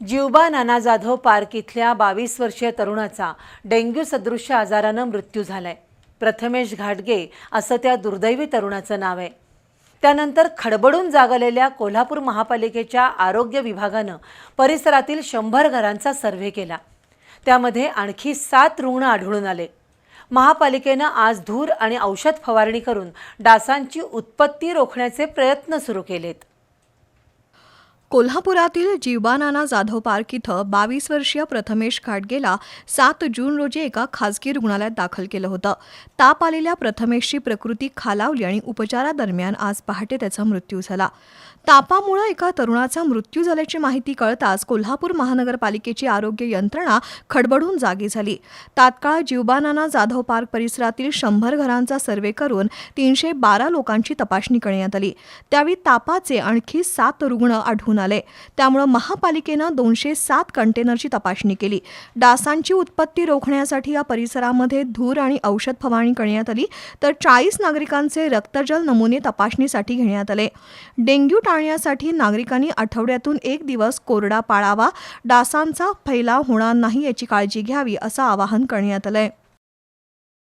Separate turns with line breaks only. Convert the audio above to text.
जिवबा नाना Jadhav park इथल्या बावीस वर्षीय तरुणाचा डेंग्यू सदृश्य आजारानं मृत्यू झालाय. प्रथमेश घाटगे असं त्या दुर्दैवी तरुणाचं नाव आहे. त्यानंतर खडबडून जागलेल्या कोल्हापूर महापालिकेच्या आरोग्य विभागानं परिसरातील शंभर घरांचा सर्व्हे केला. त्यामध्ये आणखी सात रुग्ण आढळून आले. महापालिकेनं आज धूर आणि औषध फवारणी करून डासांची उत्पत्ती रोखण्याचे प्रयत्न सुरू केलेत.
कोल्हापुरातील जीवबानाना जाधव पार्क इथं बावीस वर्षीय प्रथमेश खाडगेला सात जून रोजी एका खासगी रुग्णालयात दाखल केलं होतं. ताप आलेल्या प्रथमेशची प्रकृती खालावली आणि उपचारादरम्यान आज पहाटे त्याचा मृत्यू झाला. तापामुळे एका तरुणाचा मृत्यू झाल्याची माहिती कळताच कोल्हापूर महानगरपालिकेची आरोग्य यंत्रणा खडबडून जागी झाली. तात्काळ जीवबानाना जाधव पार्क परिसरातील शंभर घरांचा सर्वे करून तीनशे बारा लोकांची तपासणी करण्यात आली. त्यावेळी तापाचे आणखी सात रुग्ण आढळून आले त्यामुळे महापालिकेनं दोनशे सात कंटेनरची तपासणी केली. डासांची उत्पत्ती रोखण्यासाठी या परिसरामध्ये धूर आणि औषध फवारणी करण्यात आली. तर चाळीस नागरिकांचे रक्तजल नमुने तपासणीसाठी घेण्यात आले. डेंग्यू टाळण्यासाठी नागरिकांनी आठवड्यातून एक दिवस कोरडा पाळावा. डासांचा फैलाव होणार नाही याची काळजी घ्यावी असं आवाहन करण्यात आलंय.